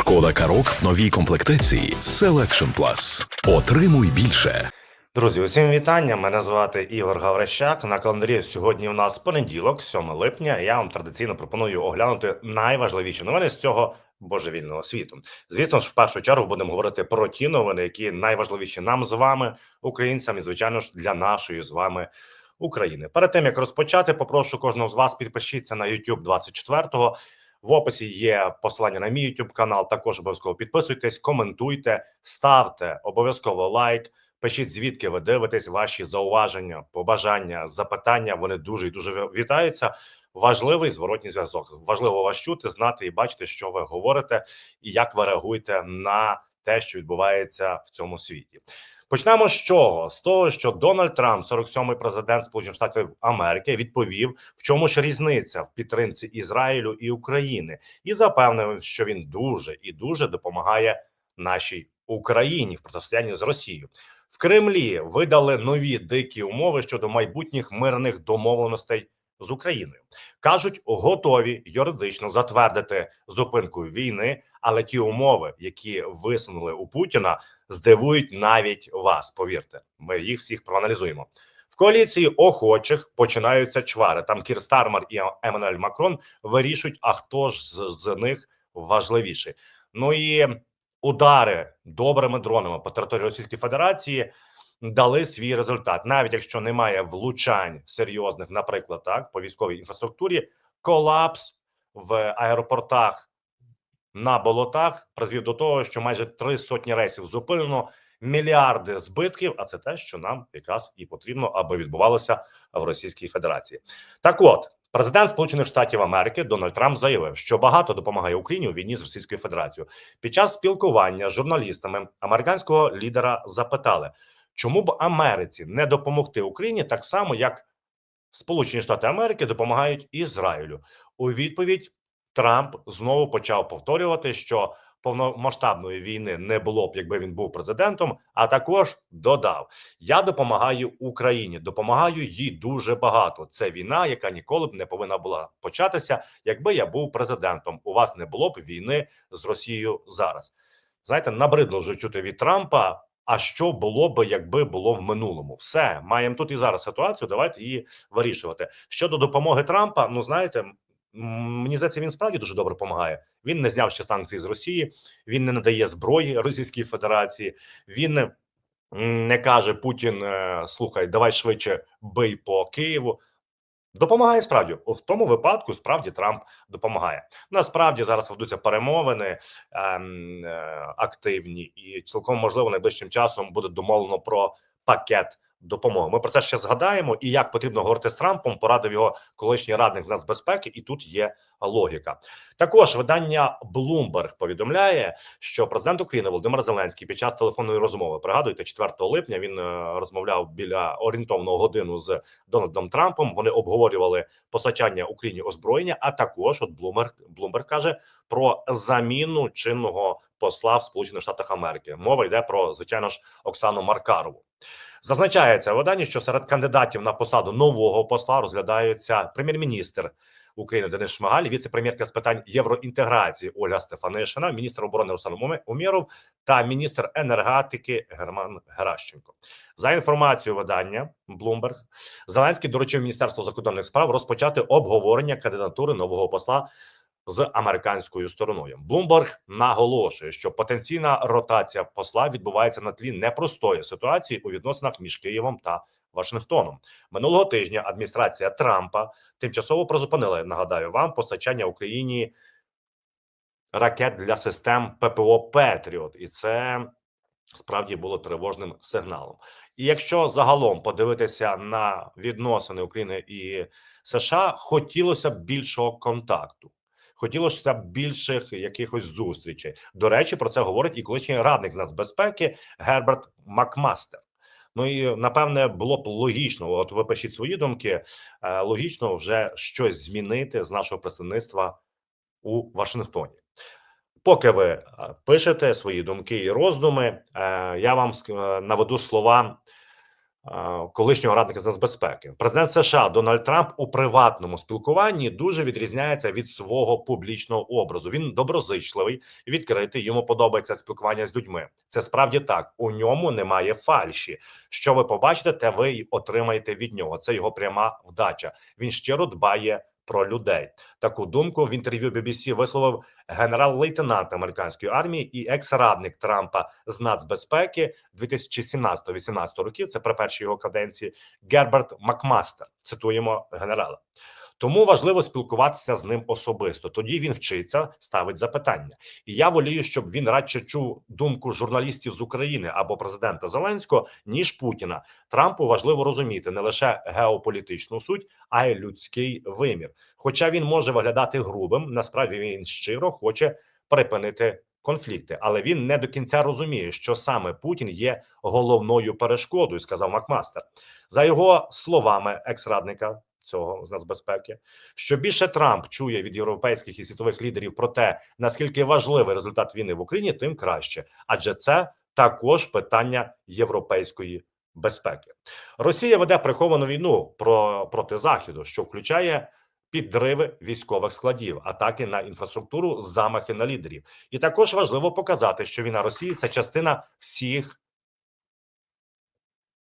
Шкода Карок в новій комплектації Selection Plus. Отримуй більше. Друзі, усім вітання. Мене звати Ігор Гаврищак. На календарі сьогодні у нас понеділок, 7 липня. Я вам традиційно пропоную оглянути найважливіші новини з цього божевільного світу. Звісно ж, в першу чергу будемо говорити про ті новини, які найважливіші нам з вами, українцям, і звичайно ж для нашої з вами. України перед тим як розпочати, попрошу кожного з вас підпишіться на YouTube 24-го. В описі є посилання на мій YouTube канал. Також обов'язково підписуйтесь, коментуйте, ставте обов'язково лайк. Пишіть звідки ви дивитесь ваші зауваження, побажання, запитання. Вони дуже і дуже вітаються. Важливий зворотній зв'язок. Важливо вас чути, знати і бачити, що ви говорите, і як ви реагуєте на те, що відбувається в цьому світі. Почнемо з чого? З того, що Дональд Трамп, 47-й президент Сполучених Штатів Америки, відповів, в чому ж різниця в підтримці Ізраїлю і України, і запевнив, що він дуже і дуже допомагає нашій Україні в протистоянні з Росією. В Кремлі видали нові дикі умови щодо майбутніх мирних домовленостей з Україною. кажуть, готові юридично затвердити зупинку війни, але ті умови, які висунули у Путіна, здивують навіть вас. Повірте, ми їх всіх проаналізуємо. В коаліції охочих починаються чвари. Там Кір Стармер і Еммануель Макрон вирішують, а хто ж з, з них важливіший. Ну і удари добрими дронами по території Російської Федерації дали свій результат, навіть якщо немає влучань серйозних, наприклад, так по військовій інфраструктурі, колапс в аеропортах на болотах призвів до того, що майже три сотні рейсів зупинено. Мільярди збитків, а це те, що нам якраз і потрібно, аби відбувалося в Російській Федерації. Так, от президент Сполучених Штатів Америки Дональд Трамп заявив, що багато допомагає Україні у війні з Російською Федерацією. Під час спілкування з журналістами американського лідера запитали, чому б Америці не допомогти Україні так само, як Сполучені Штати Америки допомагають Ізраїлю. У відповідь Трамп знову почав повторювати, що повномасштабної війни не було б, якби він був президентом. А також додав: Я допомагаю Україні, допомагаю їй дуже багато. Це війна, яка ніколи б не повинна була початися, якби я був президентом. У вас не було б війни з Росією зараз. Знаєте, набридло вже чути від Трампа. А що було би, якби було в минулому? Все маємо тут і зараз ситуацію. Давайте її вирішувати. Щодо допомоги Трампа, ну знаєте, мені здається, він справді дуже добре допомагає. Він не зняв ще санкції з Росії, він не надає зброї Російській Федерації. Він не каже Путін: «Е, слухай, давай швидше бий по Києву. Допомагає справді в тому випадку. Справді Трамп допомагає. Насправді зараз ведуться перемовини ем, е, активні, і цілком можливо найближчим часом буде домовлено про пакет допомоги. Ми про це ще згадаємо. І як потрібно говорити з Трампом, порадив його колишній радник з нацбезпеки, і тут є логіка. Також видання Bloomberg повідомляє, що президент України Володимир Зеленський під час телефонної розмови пригадуєте, 4 липня він е, розмовляв біля орієнтовного годину з Дональдом Трампом. Вони обговорювали постачання Україні озброєння. А також от Bloomberg, Bloomberg каже про заміну чинного посла в Сполучених Штатах Америки. Мова йде про звичайно ж Оксану Маркарову. Зазначається в виданні, що серед кандидатів на посаду нового посла розглядаються прем'єр-міністр України Денис Шмигаль, віце-прем'єрка з питань євроінтеграції Ольга Стефанишина, міністр оборони Руслан Умєров та міністр енергетики Герман Геращенко. За інформацією видання Bloomberg, Зеленський доручив міністерству закордонних справ розпочати обговорення кандидатури нового посла з американською стороною. Блумберг наголошує, що потенційна ротація посла відбувається на тлі непростої ситуації у відносинах між Києвом та Вашингтоном. Минулого тижня адміністрація Трампа тимчасово призупинила. Нагадаю вам постачання Україні ракет для систем ППО Петріот, і це справді було тривожним сигналом. І якщо загалом подивитися на відносини України і США, хотілося б більшого контакту. Хотілося б більших якихось зустрічей. До речі, про це говорить і колишній радник з нацбезпеки Герберт Макмастер. Ну і напевне було б логічно. От ви пишіть свої думки. Е, логічно вже щось змінити з нашого представництва у Вашингтоні. Поки ви е, пишете свої думки і роздуми, е, я вам наведу слова колишнього радника з нацбезпеки. Президент США Дональд Трамп у приватному спілкуванні дуже відрізняється від свого публічного образу. Він доброзичливий, відкритий. Йому подобається спілкування з людьми. Це справді так. У ньому немає фальші. Що ви побачите, те ви й отримаєте від нього. Це його пряма вдача. Він щиро дбає про людей. Таку думку в інтерв'ю BBC висловив генерал-лейтенант американської армії і екс-радник Трампа з нацбезпеки 2017-18 років. Це при першій його каденції Герберт Макмастер. Цитуємо генерала. Тому важливо спілкуватися з ним особисто. Тоді він вчиться, ставить запитання. І я волію, щоб він радше чув думку журналістів з України або президента Зеленського ніж Путіна. Трампу важливо розуміти не лише геополітичну суть, а й людський вимір. Хоча він може виглядати грубим, насправді він щиро хоче припинити конфлікти, але він не до кінця розуміє, що саме Путін є головною перешкодою, сказав Макмастер. За його словами, екс-радника цього з нацбезпеки, що більше Трамп чує від європейських і світових лідерів про те, наскільки важливий результат війни в Україні, тим краще, адже це також питання європейської безпеки. Росія веде приховану війну про проти заходу, що включає. Підриви військових складів, атаки на інфраструктуру, замахи на лідерів, і також важливо показати, що війна Росії це частина всіх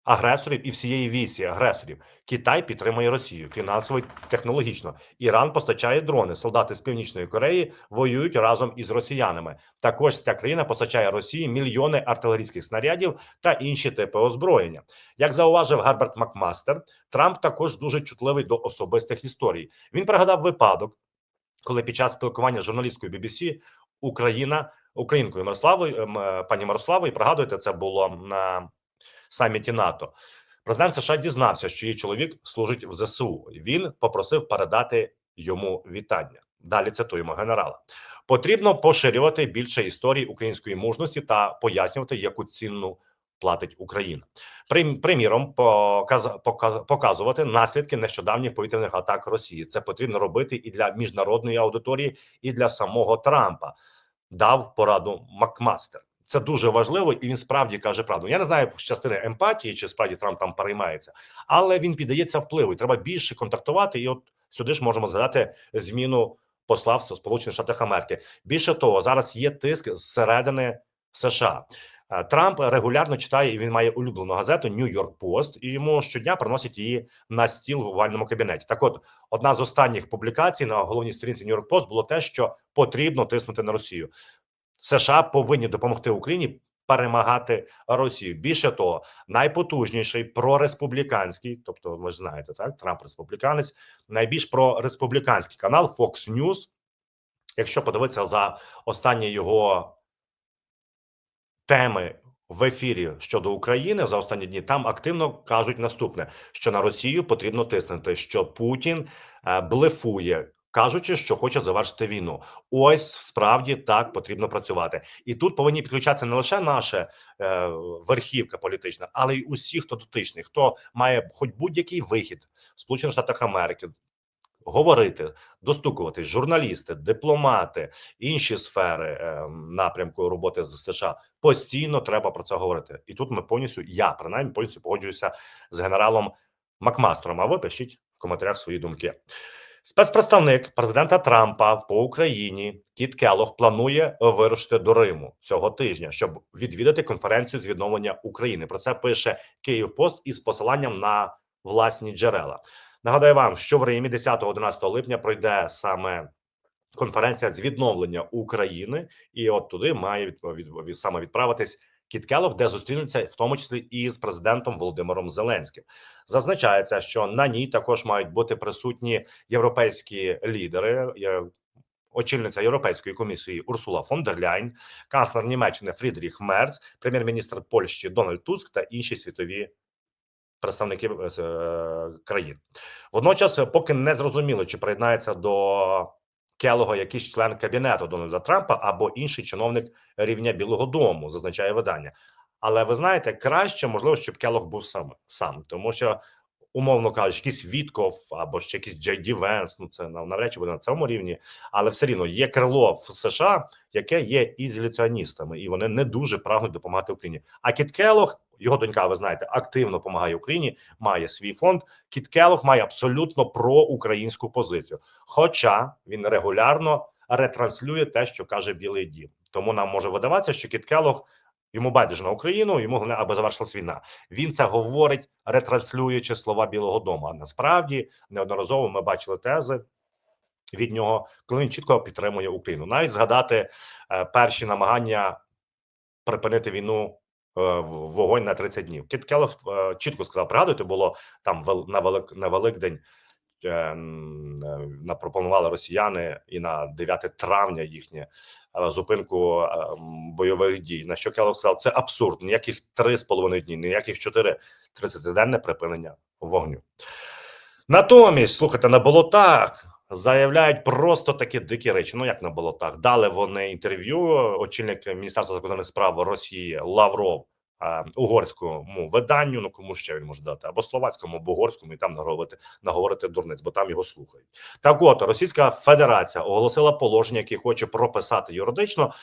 агресорів і всієї вісі агресорів. Китай підтримує Росію фінансово технологічно. Іран постачає дрони. Солдати з північної Кореї воюють разом із росіянами. Також ця країна постачає Росії мільйони артилерійських снарядів та інші типи озброєння. Як зауважив Герберт Макмастер, Трамп також дуже чутливий до особистих історій. Він пригадав випадок, коли під час спілкування з журналісткою BBC Україна українкою Мирославою ем, е, пані Мирославою, пригадуєте, це було на саміті НАТО. Президент США дізнався, що її чоловік служить в ЗСУ. Він попросив передати йому вітання. Далі цитуємо генерала. Потрібно поширювати більше історій української мужності та пояснювати, яку ціну платить Україна. Прим- Приміром, показ, показ, показувати наслідки нещодавніх повітряних атак Росії. Це потрібно робити і для міжнародної аудиторії, і для самого Трампа. Дав пораду Макмастер. Це дуже важливо, і він справді каже правду. Я не знаю з частини емпатії, чи справді Трамп там переймається, але він піддається впливу. і Треба більше контактувати. І от сюди ж можемо згадати зміну посла в Сполучених Штатах Америки. Більше того, зараз є тиск зсередини США. Е, Трамп регулярно читає, і він має улюблену газету Нью-Йорк Пост, і йому щодня приносять її на стіл в овальному кабінеті. Так, от одна з останніх публікацій на головній сторінці Нью-Йорк Пост було те, що потрібно тиснути на Росію. США повинні допомогти Україні перемагати Росію. Більше того, найпотужніший прореспубліканський, тобто ви ж знаєте, так Трамп республіканець, найбільш прореспубліканський канал Fox News, Якщо подивитися за останні його теми в ефірі щодо України за останні дні, там активно кажуть наступне: що на Росію потрібно тиснути, що Путін е, блефує. Кажучи, що хоче завершити війну, ось справді так потрібно працювати, і тут повинні підключатися не лише наша е, верхівка політична, але й усі, хто дотичний, хто має хоч будь-який вихід в Сполучених Штатах Америки, говорити, достукуватись, журналісти, дипломати, інші сфери е, напрямку роботи з США постійно треба про це говорити. І тут ми повністю, я принаймні повністю погоджуюся з генералом Макмастером. А ви пишіть в коментарях свої думки. Спецпредставник президента Трампа по Україні Кіт Келох планує вирушити до Риму цього тижня, щоб відвідати конференцію з відновлення України. Про це пише Київпост із посиланням на власні джерела. Нагадаю вам, що в Римі 10-11 липня пройде саме конференція з відновлення України, і от туди має від, від, від саме відправитись Кіт Келох, де зустрінеться в тому числі і з президентом Володимиром Зеленським. Зазначається, що на ній також мають бути присутні європейські лідери. е, Очільниця Європейської комісії Урсула фон дер Ляйн, канцлер Німеччини Фрідріх Мерц, прем'єр-міністр Польщі Дональд Туск та інші світові представники е, країн. Водночас, поки не зрозуміло, чи приєднається до Келого якийсь член кабінету Дональда Трампа або інший чиновник рівня Білого Дому, зазначає видання. Але ви знаєте, краще можливо, щоб Келог був сам сам, тому що умовно кажучи, якийсь Вітков або ще якийсь Джей Ді Венс, ну це нав- навряд чи буде на цьому рівні, але все рівно є крило в США, яке є ізоляціоністами, і вони не дуже прагнуть допомагати Україні. А Кіт Келох, його донька, ви знаєте, активно допомагає Україні, має свій фонд. Кіт Келох має абсолютно проукраїнську позицію, хоча він регулярно ретранслює те, що каже Білий Дім. Тому нам може видаватися, що Кіт Келох йому байдуже на Україну, йому головне, аби завершилась війна. Він це говорить, ретранслюючи слова Білого Дому. А насправді неодноразово ми бачили тези від нього, коли він чітко підтримує Україну. Навіть згадати е, перші намагання припинити війну. Е, Вогонь на 30 днів. Кіт Келлог е, чітко сказав: пригадуєте, було там на велик на Великдень. е, Напропонували росіяни і на 9 травня їхнє зупинку бойових дій. На що Келлог сказав, це абсурд. Ніяких три з половиною дні, ніяких чотири 30-денне припинення вогню. Натомість, слухайте, на болотах заявляють просто такі дикі речі. Ну як на так. Дали вони інтерв'ю. Очільник Міністерства закордонних справ Росії Лавров е, угорському виданню. Ну кому ще він може дати або словацькому, або угорському, і там наговорити наговорити дурниць, бо там його слухають. Так, от Російська Федерація оголосила положення, яке хоче прописати юридично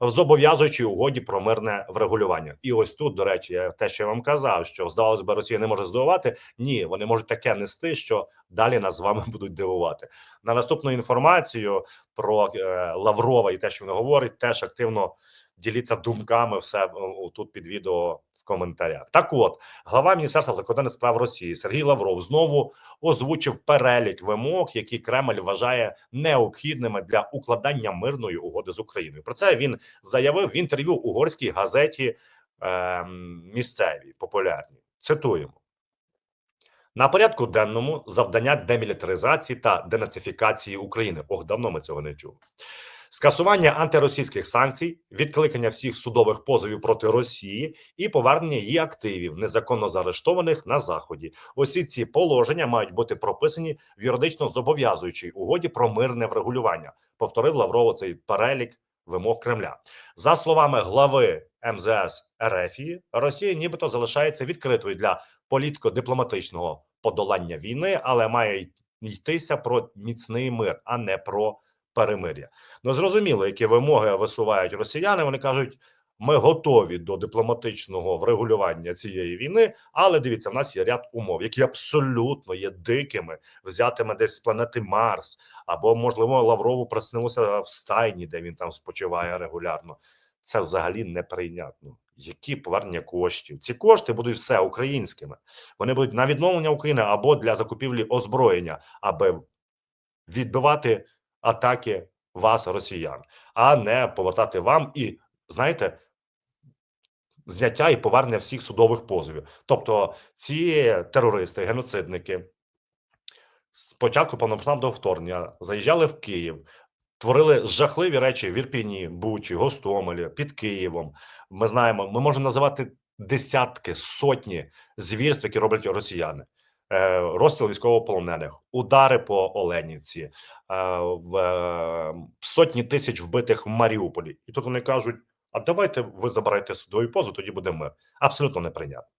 в зобов'язуючій угоді про мирне врегулювання. І ось тут, до речі, я те, що я вам казав, що здавалося би, Росія не може здивувати. Ні, вони можуть таке нести, що далі нас з вами будуть дивувати. На наступну інформацію про е, Лаврова і те, що він говорить, теж активно діліться думками все е, тут під відео коментарях. Так, от глава міністерства закордонних справ Росії Сергій Лавров знову озвучив перелік вимог, які Кремль вважає необхідними для укладання мирної угоди з Україною. Про це він заявив в інтерв'ю угорській газеті е, місцевій популярній. Цитуємо. На порядку денному завдання демілітаризації та денацифікації України. Ох, давно ми цього не чули. Скасування антиросійських санкцій, відкликання всіх судових позовів проти Росії і повернення її активів, незаконно заарештованих на заході. Усі ці положення мають бути прописані в юридично зобов'язуючій угоді про мирне врегулювання. Повторив Лаврово цей перелік вимог Кремля. За словами глави МЗС РФії, Росія нібито залишається відкритою для політико-дипломатичного подолання війни, але має йтися про міцний мир, а не про перемир'я. Ну зрозуміло, які вимоги висувають росіяни. Вони кажуть, ми готові до дипломатичного врегулювання цієї війни, але дивіться, в нас є ряд умов, які абсолютно є дикими, взятими десь з планети Марс, або можливо Лаврову приснилося в стайні, де він там спочиває регулярно. Це взагалі неприйнятно. Які повернення коштів? Ці кошти будуть все українськими. Вони будуть на відновлення України або для закупівлі озброєння, аби відбивати атаки вас, росіян, а не повертати вам і знаєте. Зняття і повернення всіх судових позовів. Тобто, ці терористи, геноцидники спочатку повномасштабного вторгнення заїжджали в Київ, творили жахливі речі в Ірпіні, Бучі, Гостомелі, під Києвом. Ми знаємо, ми можемо називати десятки, сотні звірств, які роблять росіяни. Е, Розстріл військовополонених, удари по Оленівці, е, в е, сотні тисяч вбитих в Маріуполі. І тут вони кажуть: а давайте ви забирайте судові позу, тоді буде мир. Абсолютно неприйнятно.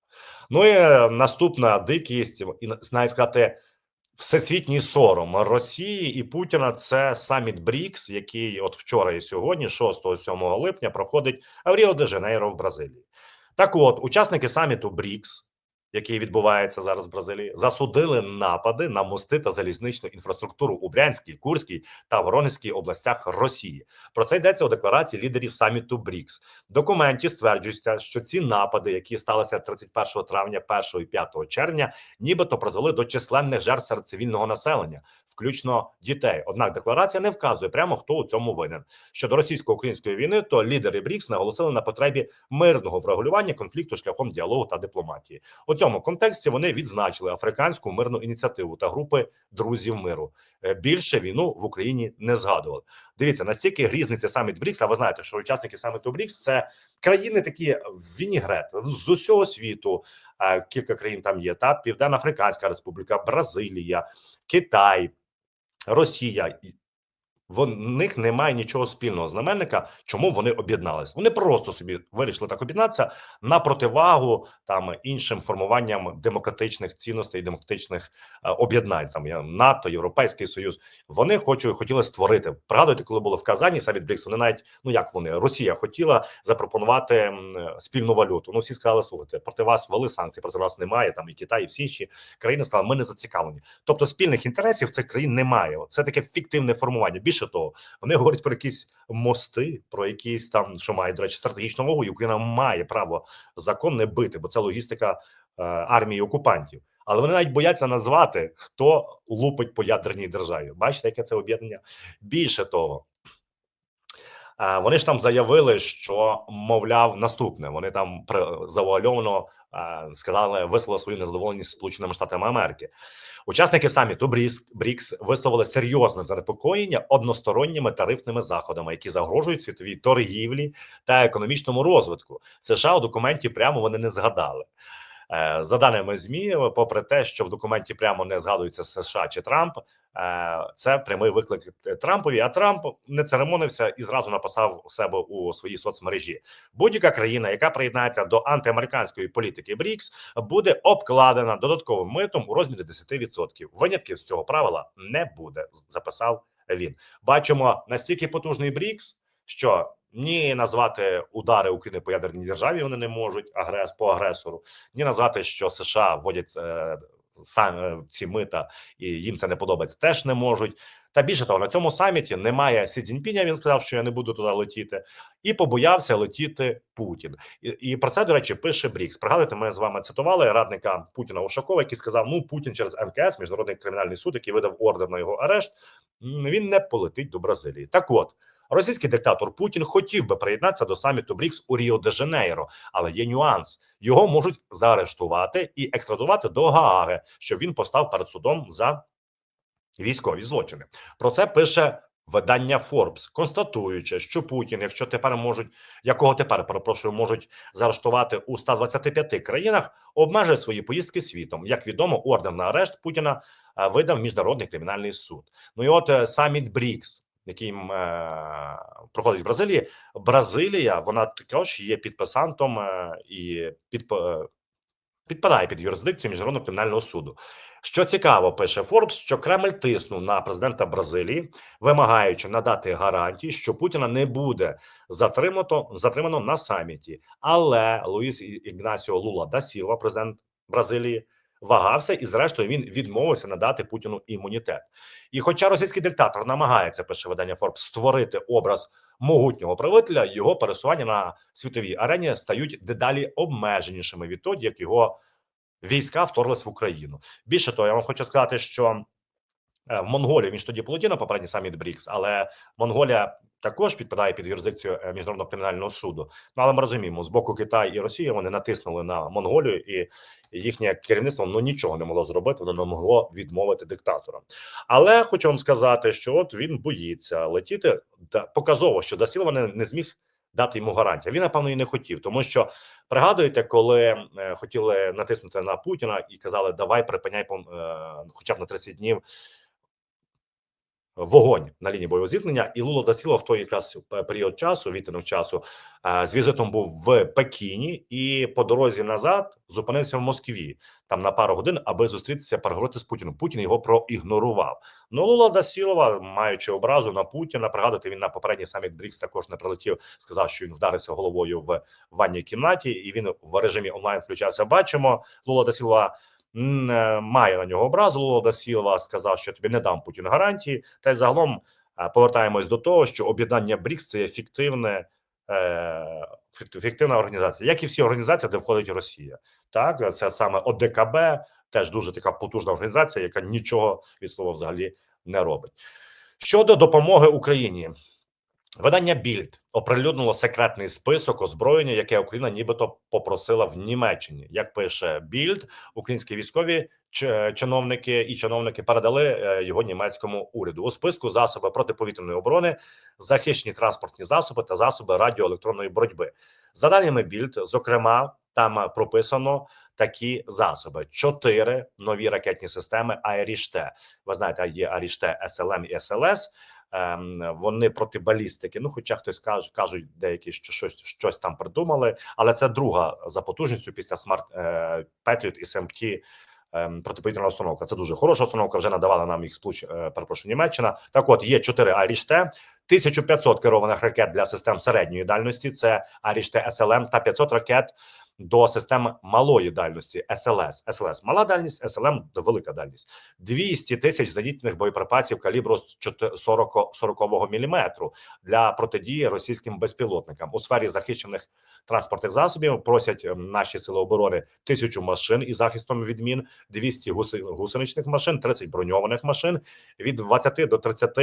Ну і наступна дикість, і навіть сказати, всесвітній сором Росії і Путіна це саміт БРІКС, який от вчора і сьогодні, 6-7 липня, проходить в Ріо де Жанейро в Бразилії. Так, от учасники саміту БРІКС, який відбувається зараз в Бразилії, засудили напади на мости та залізничну інфраструктуру у Брянській, Курській та Воронезькій областях Росії. Про це йдеться у декларації лідерів саміту БРІКС. В документі стверджується, що ці напади, які сталися 31 травня, 1 і 5 червня, нібито призвели до численних жертв серед цивільного населення, включно дітей. Однак декларація не вказує прямо хто у цьому винен. Щодо російсько-української війни, то лідери БРІКС наголосили на потребі мирного врегулювання конфлікту шляхом діалогу та дипломатії. У цьому контексті вони відзначили африканську мирну ініціативу та групи друзів миру. Е, Більше війну в Україні не згадували. Дивіться, настільки грізний саміт БРІКС, а ви знаєте, що учасники саміту БРІКС це країни такі вінігрет з усього світу. Е, Кілька країн там є: та Південно-Африканська Республіка, Бразилія, Китай, Росія. В них немає нічого спільного знаменника, чому вони об'єднались. Вони просто собі вирішили так об'єднатися на противагу там іншим формуванням демократичних цінностей, демократичних е, об'єднань. Там НАТО, Європейський Союз. Вони хочуть хотіли створити. Пригадуєте, коли було в Казані саміт БРІКС, Вони навіть ну як вони Росія хотіла запропонувати спільну валюту. Ну всі сказали, слухайте, проти вас ввели санкції, проти вас немає. Там і Китай, і всі інші країни сказали, ми не зацікавлені. Тобто спільних інтересів цих країн немає. Це таке фіктивне формування. Більше того, вони говорять про якісь мости, про якісь там, що мають до речі, стратегічну вагу. І Україна має право закон не бити, бо це логістика е, армії окупантів. Але вони навіть бояться назвати, хто лупить по ядерній державі. Бачите, яке це об'єднання? Більше того, вони ж там заявили, що мовляв, наступне. Вони там завуальовано е, сказали, висловили свою незадоволеність Сполученими Штатами Америки. Учасники саміту БРІКС висловили серйозне занепокоєння односторонніми тарифними заходами, які загрожують світовій торгівлі та економічному розвитку. США у документі прямо вони не згадали. Е, За даними змі, попри те, що в документі прямо не згадується США чи Трамп, е, це прямий виклик Трампові. А Трамп не церемонився і зразу написав себе у своїй соцмережі. Будь-яка країна, яка приєднається до антиамериканської політики БРІКС, буде обкладена додатковим митом у розмірі 10%. Винятків з цього правила не буде. Записав він. Бачимо настільки потужний БРІКС, що ні назвати удари України по ядерній державі вони не можуть агрес по агресору, ні назвати, що США вводять е, саме ці мита, і їм це не подобається, теж не можуть. Та більше того, на цьому саміті немає Сі Цзіньпіня, Він сказав, що я не буду туди летіти, і побоявся летіти Путін. І, і про це, до речі, пише Брікс. Пригадуєте, ми з вами цитували радника Путіна Ушакова, який сказав: Ну, Путін через МКС, міжнародний кримінальний суд, який видав ордер на його арешт, він не полетить до Бразилії. Так от. Російський диктатор Путін хотів би приєднатися до саміту БРІКС у Ріо де Жанейро, але є нюанс: його можуть заарештувати і екстрадувати до Гааги, щоб він постав перед судом за військові злочини. Про це пише видання Forbes, констатуючи, що Путін, якщо тепер можуть, якого тепер перепрошую, можуть заарештувати у 125 країнах, обмежує свої поїздки світом. Як відомо, ордер на арешт Путіна е, видав міжнародний кримінальний суд. Ну і от е, саміт БРІКС. Який е, проходить в Бразилії, Бразилія вона також є підписантом е, і підп, е, підпадає під юрисдикцію міжнародного кримінального суду. Що цікаво, пише Форбс, що Кремль тиснув на президента Бразилії, вимагаючи надати гарантії, що Путіна не буде затримано затримано на саміті. Але Луїс Ігнасіо Лула да Сілва, президент Бразилії, вагався, і зрештою він відмовився надати Путіну імунітет. І, хоча російський диктатор намагається, пише видання Форбс, створити образ могутнього правителя, його пересування на світовій арені стають дедалі обмеженішими відтоді, як його війська вторглись в Україну. Більше того, я вам хочу сказати, що е, в Монголії він ж тоді полетів на попередній саміт БРІКС, але Монголія також підпадає під юрисдикцію е, міжнародного кримінального суду. Ну але ми розуміємо, з боку Китаю і Росії вони натиснули на Монголію, і їхнє керівництво ну нічого не могло зробити, воно не могло відмовити диктаторам. Але хочу вам сказати, що от він боїться летіти. Показово, що Дасілова не, не зміг дати йому гарантію. Він напевно і не хотів, тому що пригадуєте, коли е, хотіли натиснути на Путіна і казали, давай припиняй е, хоча б на 30 днів вогонь на лінії бойового зіткнення, і Лула Дасілова в той якраз е, період часу, відтинок часу, е, з візитом був в Пекіні і по дорозі назад зупинився в Москві там на пару годин, аби зустрітися переговорити з Путіним. Путін його проігнорував. Ну Лула Дасілова, маючи образу на Путіна, пригадуйте, він на попередній саміт БРІКС також не прилетів. Сказав, що він вдарився головою в ванній кімнаті, і він в режимі онлайн включався. Бачимо, Лула Дасілова має на нього образу. Лула Дасілова сказав, що тобі не дам Путін гарантії. Та й загалом е, повертаємось до того, що об'єднання БРІКС це є фіктивне. е, Фіктивна організація, як і всі організації, де входить Росія, так це саме ОДКБ, теж дуже така потужна організація, яка нічого від слова взагалі не робить. Щодо допомоги Україні, видання Більд оприлюднило секретний список озброєння, яке Україна нібито попросила в Німеччині. Як пише Більд, українські військові чиновники і чиновники передали е, його німецькому уряду у списку засоби протиповітряної оборони, захищені транспортні засоби та засоби радіоелектронної боротьби. За даними Більд, зокрема, там прописано такі засоби: чотири нові ракетні системи Айріште. Ви знаєте, є Аріште СЛМ і СЛС. Ем, вони проти балістики. Ну, хоча хтось каже, кажуть, деякі що щось щось там придумали, але це друга за потужністю після Smart е, Patriot і SMT ем, протиповітряна установка. Це дуже хороша установка. Вже надавала нам їх сполуч, е, перепрошую, Німеччина. Так, от є 4 Аріште, 1500 керованих ракет для систем середньої дальності. Це Аріште СЛМ та 500 ракет до систем малої дальності СЛС. СЛС мала дальність, СЛМ велика дальність. 200 тисяч зенітних боєприпасів калібру 40 40 міліметру для протидії російським безпілотникам у сфері захищених транспортних засобів. Просять ем, наші сили оборони тисячу машин із захистом від мін, 200 гусеничних машин, 30 броньованих машин від 20 до 30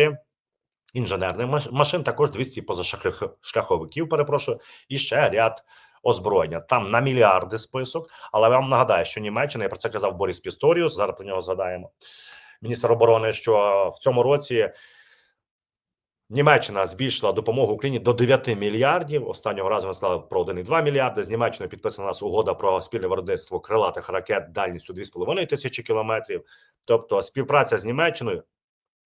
інженерних маш- машин, також 200 позашляховиків, перепрошую, і ще ряд озброєння. Там на мільярди список. Але я вам нагадаю, що Німеччина, я про це казав Борис Пісторіус, зараз про нього згадаємо. Міністр оборони, що в цьому році Німеччина збільшила допомогу Україні до 9 мільярдів. Останнього разу ми сказали про 1,2 мільярди. З Німеччиною підписана нас угода про спільне виробництво крилатих ракет дальністю 2,5 тисячі кілометрів. Тобто співпраця з Німеччиною.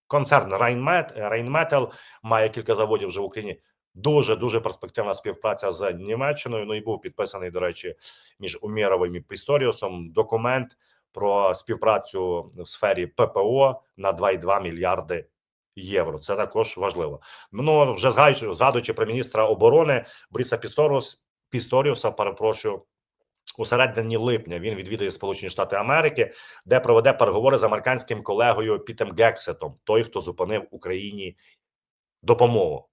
Концерн Райнмет Рейнметал має кілька заводів вже в Україні. Дуже дуже перспективна співпраця з Німеччиною. Ну і був підписаний, до речі, між Умєровим і Пісторіусом документ про співпрацю в сфері ППО на 2,2 мільярди євро. Це також важливо. Ну вже згадуючи, згадуючи про міністра оборони Боріса Пісторіус, Пісторіуса, перепрошую. У середині липня він відвідує Сполучені Штати Америки, де проведе переговори з американським колегою Пітем Гексетом, той, хто зупинив Україні допомогу.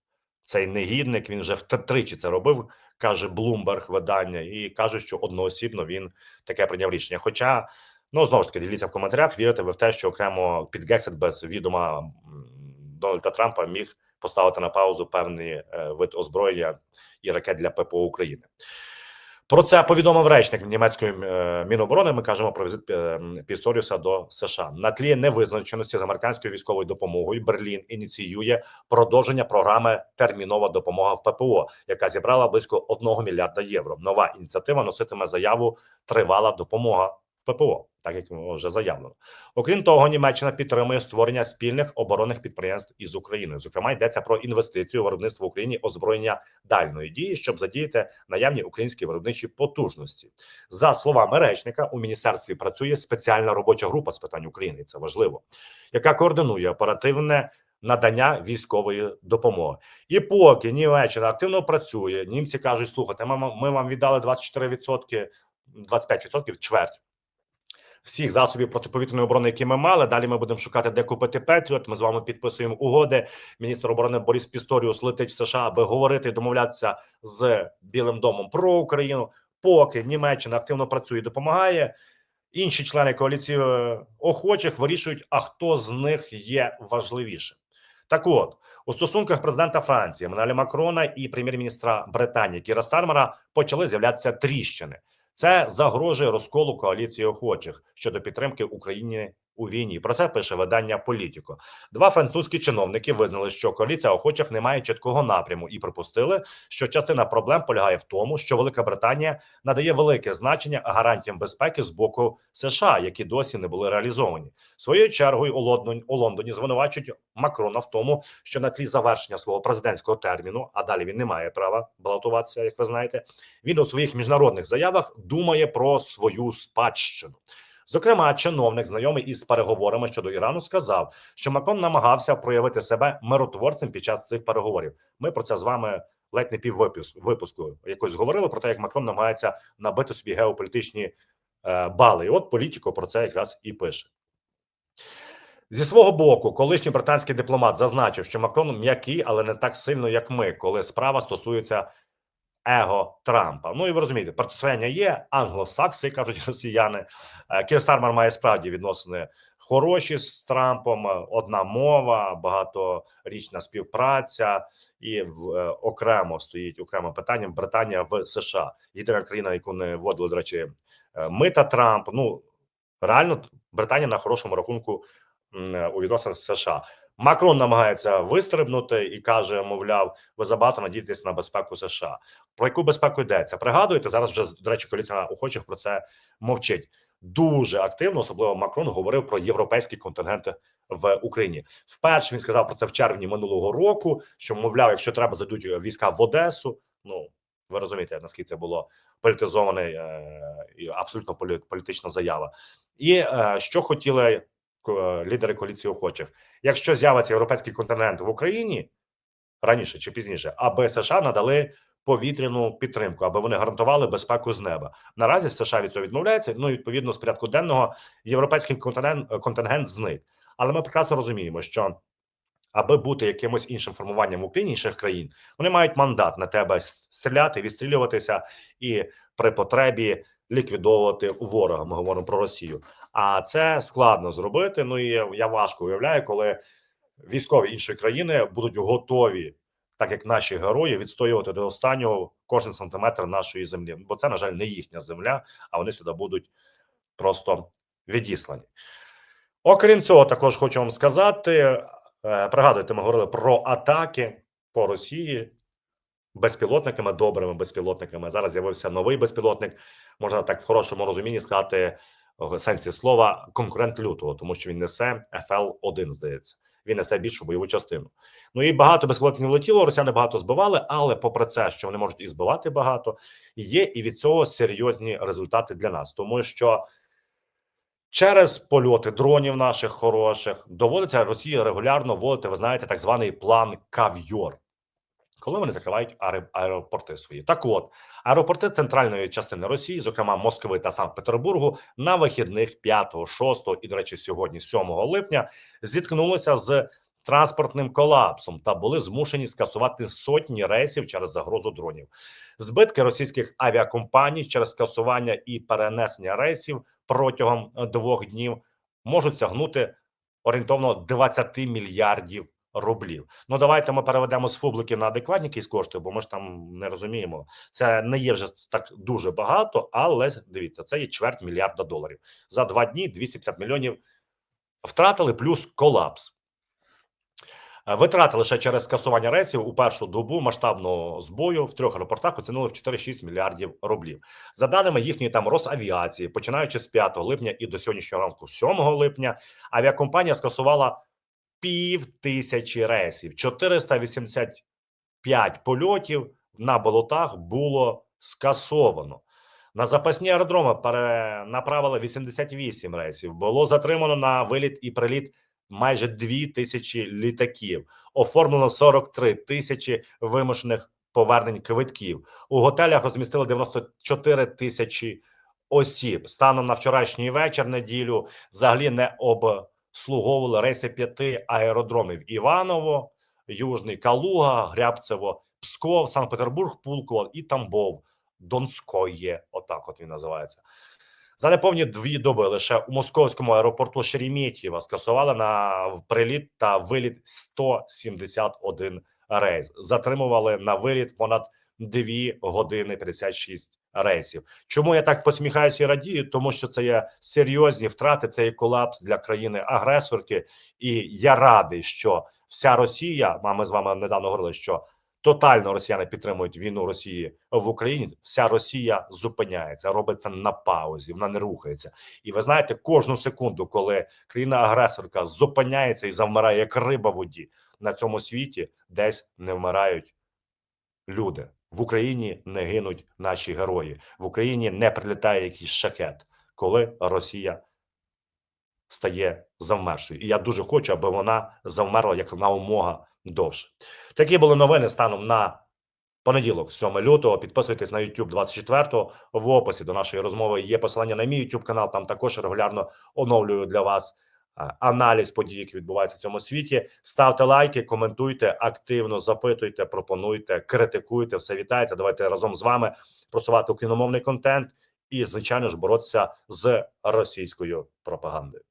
Цей негідник він вже втричі це робив, каже Блумберг видання, і каже, що одноосібно він таке прийняв рішення. Хоча, ну знову ж таки, діліться в коментарях, вірите ви в те, що окремо під Гексет без відома Дональда Трампа міг поставити на паузу певний е, вид озброєння і ракет для ППО України. Про це повідомив речник німецької е, міноборони. Ми кажемо про візит е, Пісторіуса до США на тлі невизначеності з американською військовою допомогою. Берлін ініціює продовження програми термінова допомога в ППО, яка зібрала близько 1 мільярда євро. Нова ініціатива носитиме заяву Тривала допомога ППО, так як вже заявлено. Окрім того, Німеччина підтримує створення спільних оборонних підприємств із Україною. Зокрема, йдеться про інвестицію виробництво в Україні озброєння дальної дії, щоб задіяти наявні українські виробничі потужності. За словами речника, у міністерстві працює спеціальна робоча група з питань України. Це важливо, яка координує оперативне. Надання військової допомоги, і поки Німеччина активно працює, німці кажуть: слухайте, ми, ми вам віддали 24%, 25%, чверть всіх засобів протиповітряної оборони, які ми мали. Далі ми будемо шукати, де купити Петріот. Ми з вами підписуємо угоди. Міністр оборони Борис Пісторіус летить в США, аби говорити і домовлятися з Білим домом про Україну. Поки Німеччина активно працює, і допомагає. Інші члени коаліції е, охочих вирішують, а хто з них є важливішим. Так от у стосунках президента Франції Еммануеля Макрона і прем'єр-міністра Британії Кіра Стармера почали з'являтися тріщини. Це загрожує розколу коаліції охочих щодо підтримки Україні у війні. Про це пише видання Політіко. Два французькі чиновники визнали, що коаліція охочих не має чіткого напряму, і припустили, що частина проблем полягає в тому, що Велика Британія надає велике значення гарантіям безпеки з боку США, які досі не були реалізовані. Своєю чергою у Лондоні, у Лондоні звинувачують Макрона в тому, що на тлі завершення свого президентського терміну, а далі він не має права балотуватися, як ви знаєте. Він у своїх міжнародних заявах думає про свою спадщину. Зокрема, чиновник, знайомий із переговорами щодо Ірану, сказав, що Макрон намагався проявити себе миротворцем під час цих переговорів. Ми про це з вами ледь не пів випуску, якось говорили про те, як Макрон намагається набити собі геополітичні е, бали. І от політико про це якраз і пише. Зі свого боку, колишній британський дипломат зазначив, що Макрон м'який, але не так сильно, як ми, коли справа стосується его Трампа. Ну і ви розумієте, протистояння є англосакси, кажуть росіяни. Е, Кір Стармер має справді відносини хороші з Трампом, е, одна мова, багаторічна співпраця, і в е, окремо стоїть окремо питанням Британія в США. Єдина країна, яку не вводили, до речі, мита Трамп. Ну реально Британія на хорошому рахунку у відносинах з США. Макрон намагається вистрибнути і каже: мовляв, ви забагато надієтесь на безпеку США. Про яку безпеку йдеться? Пригадуєте зараз? Вже до речі, коаліція охочих про це мовчить. дуже активно, особливо Макрон, говорив про європейські контингенти в Україні. Вперше він сказав про це в червні минулого року. Що мовляв, якщо треба, зайдуть війська в Одесу. Ну ви розумієте, наскільки це було політизоване е, і абсолютно полі- політична заява. І е, що хотіли лідери коаліції охочих, якщо з'явиться європейський континент в Україні раніше чи пізніше, аби США надали повітряну підтримку, аби вони гарантували безпеку з неба. Наразі США від цього відмовляється. Ну і відповідно з порядку денного європейський континент контингент зник. Але ми прекрасно розуміємо, що аби бути якимось іншим формуванням в Україні інших країн, вони мають мандат на тебе стріляти, відстрілюватися і при потребі ліквідовувати ворога. Ми говоримо про Росію. А це складно зробити. Ну і я важко уявляю, коли військові іншої країни будуть готові, так як наші герої, відстоювати до останнього кожен сантиметр нашої землі. Бо це, на жаль, не їхня земля, а вони сюди будуть просто відіслані. Окрім цього, також хочу вам сказати: е, пригадуйте, ми говорили про атаки по Росії безпілотниками, добрими безпілотниками. Зараз з'явився новий безпілотник, можна так в хорошому розумінні сказати, сенсі слова, конкурент лютого, тому що він несе FL-1, здається. Він несе більшу бойову частину. Ну і багато безпілотників летіло, росіяни багато збивали, але попри це, що вони можуть і збивати багато, є і від цього серйозні результати для нас, тому що через польоти дронів наших хороших доводиться Росії регулярно вводити, ви знаєте, так званий план кав'йор. Коли вони закривають аеропорти свої, так от аеропорти центральної частини Росії, зокрема Москви та Санкт-Петербургу, на вихідних 5, 6 і, до речі, сьогодні, 7 липня, зіткнулися з транспортним колапсом та були змушені скасувати сотні рейсів через загрозу дронів. Збитки російських авіакомпаній через скасування і перенесення рейсів протягом е, двох днів можуть сягнути орієнтовно 20 мільярдів рублів. Ну давайте ми переведемо з фублики на адекватні якісь кошти, бо ми ж там не розуміємо. Це не є вже так дуже багато, але дивіться, це є чверть мільярда доларів за два дні. 250 мільйонів втратили, плюс колапс. Е, Витрати лише через скасування рейсів у першу добу масштабного збою в трьох аеропортах оцінили в 4-6 мільярдів рублів. За даними їхньої там Росавіації, починаючи з 5 липня і до сьогоднішнього ранку, 7 липня, авіакомпанія скасувала пів тисячі рейсів, 485 польотів на болотах було скасовано. На запасні аеродроми перенаправили 88 рейсів. Було затримано на виліт і приліт майже 2 тисячі літаків. Оформлено 43 тисячі вимушених повернень квитків. У готелях розмістили 94 тисячі осіб. Станом на вчорашній вечір, неділю, взагалі не обслуговували рейси п'яти аеродромів: Іваново, Южний Калуга, Грябцево, Псков, Санкт-Петербург, Пулково і Тамбов. Донськоє, отак от він називається. За неповні дві доби лише у московському аеропорту Шереметьєва скасували на приліт та виліт 171 рейс. Затримували на виліт понад 2 години 56 рейсів. Чому я так посміхаюся і радію? Тому що це є серйозні втрати, це є колапс для країни-агресорки. І я радий, що вся Росія, ми з вами недавно говорили, що тотально росіяни підтримують війну Росії в Україні. Вся Росія зупиняється, робиться на паузі, вона не рухається. І ви знаєте, кожну секунду, коли країна-агресорка зупиняється і завмирає як риба в воді на цьому світі, десь не вмирають люди. В Україні не гинуть наші герої. В Україні не прилітає якийсь шахет, коли Росія стає завмершою. І я дуже хочу, аби вона завмерла як наумога довше. Такі були новини станом на понеділок, 7 лютого. Підписуйтесь на YouTube 24 В описі до нашої розмови є посилання на мій YouTube канал. Там також регулярно оновлюю для вас аналіз подій, які відбуваються в цьому світі. Ставте лайки, коментуйте, активно запитуйте, пропонуйте, критикуйте. Все вітається. Давайте разом з вами просувати україномовний контент і, звичайно ж, боротися з російською пропагандою.